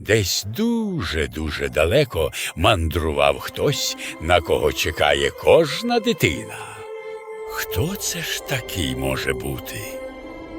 Десь дуже-дуже далеко мандрував хтось, на кого чекає кожна дитина. Хто це ж такий може бути?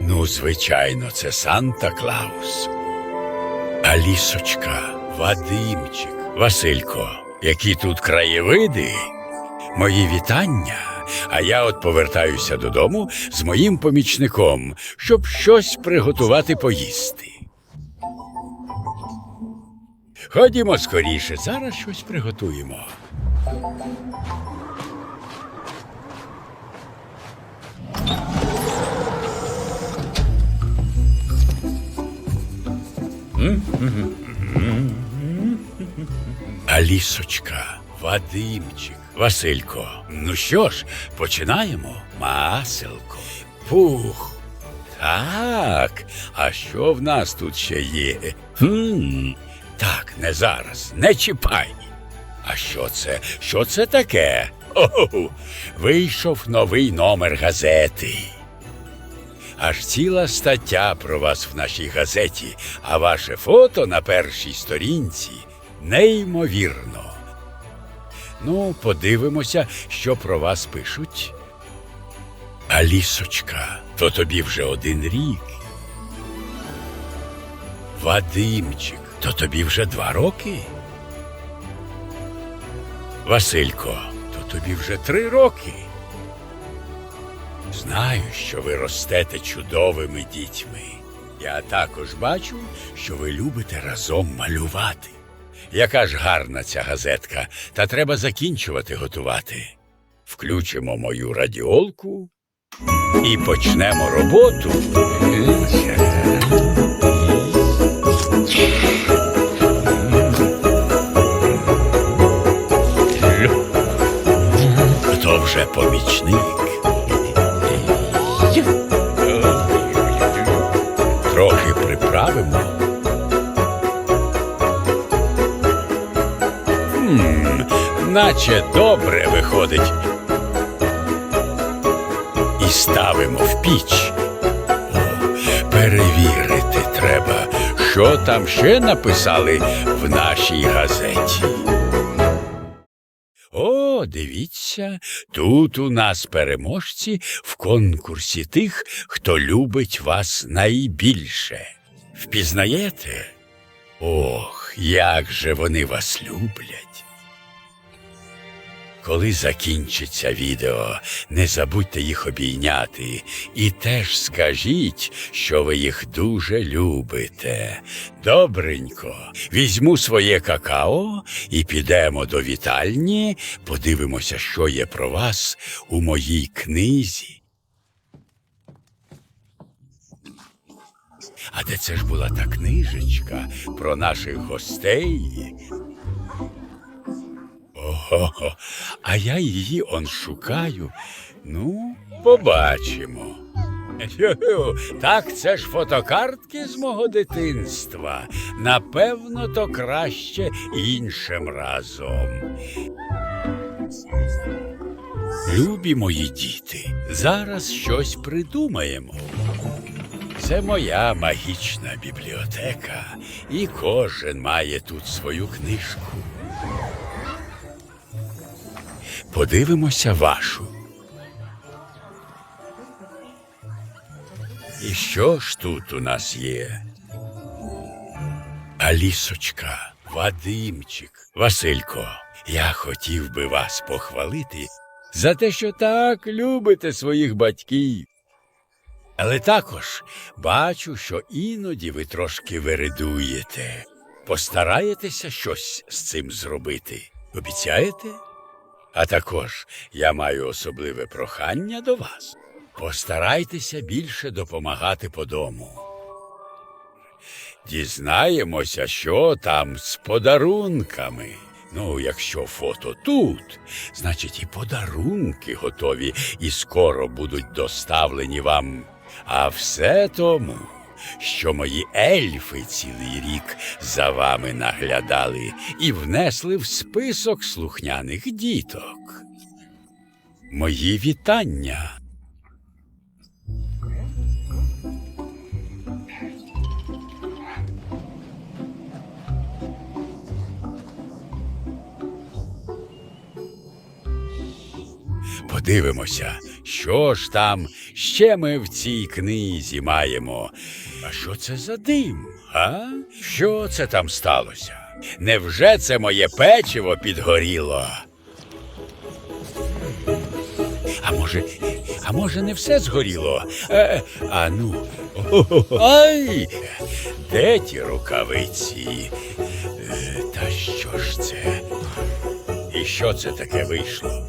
Ну, звичайно, це Санта Клаус. Алісочка, Вадимчик, Василько, які тут краєвиди. Мої вітання. А я от повертаюся додому з моїм помічником, щоб щось приготувати поїсти. Ходімо скоріше, зараз щось приготуємо. Алісочка, Вадимчик, Василько. Ну що ж, починаємо. Маселко. Пух. Так. А що в нас тут ще є? Хм. Так, не зараз, не чіпай. А що це? Що це таке? О, вийшов новий номер газети. Аж ціла стаття про вас в нашій газеті, а ваше фото на першій сторінці неймовірно. Ну, подивимося, що про вас пишуть. Алісочка, то тобі вже один рік. Вадимчик, то тобі вже два роки. Василько, то тобі вже три роки. Знаю, що ви ростете чудовими дітьми. Я також бачу, що ви любите разом малювати. Яка ж гарна ця газетка, та треба закінчувати готувати. Включимо мою радіолку і почнемо роботу. Вже помічник? Трохи приправимо. Хм, наче добре виходить. І ставимо в піч. Перевірити треба, що там ще написали в нашій газеті. Дивіться, тут у нас переможці в конкурсі тих, хто любить вас найбільше. Впізнаєте? Ох, як же вони вас люблять. Коли закінчиться відео, не забудьте їх обійняти і теж скажіть, що ви їх дуже любите. Добренько, візьму своє какао і підемо до вітальні, подивимося, що є про вас у моїй книзі. А де це ж була та книжечка про наших гостей? Ого, а я її он шукаю. Ну, побачимо. Так, це ж фотокартки з мого дитинства. Напевно, то краще іншим разом. Любі мої діти, зараз щось придумаємо. Це моя магічна бібліотека, і кожен має тут свою книжку. Подивимося вашу. І що ж тут у нас є? Алісочка, Вадимчик, Василько, я хотів би вас похвалити за те, що так любите своїх батьків. Але також бачу, що іноді ви трошки вередуєте. Постараєтеся щось з цим зробити. Обіцяєте? А також я маю особливе прохання до вас. Постарайтеся більше допомагати по дому. Дізнаємося, що там з подарунками. Ну, якщо фото тут, значить і подарунки готові і скоро будуть доставлені вам. А все тому, що мої ельфи цілий рік за вами наглядали і внесли в список слухняних діток. Мої вітання. Подивимося, що ж там ще ми в цій книзі маємо. А що це за дим? А? Що це там сталося? Невже це моє печиво підгоріло? А може, а може, не все згоріло? Е, а ну. Ай! Де ті рукавиці? Е, та що ж це? І що це таке вийшло?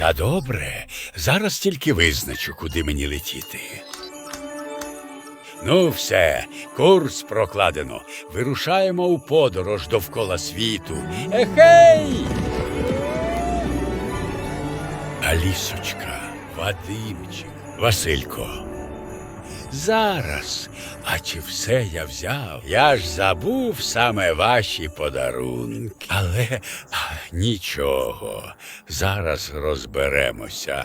Та добре, зараз тільки визначу, куди мені летіти. Ну, все, курс прокладено. Вирушаємо у подорож довкола світу. Ехей! Алісочка, Вадимчик, Василько. Зараз. А чи все я взяв? Я ж забув саме ваші подарунки. Але а, нічого. Зараз розберемося.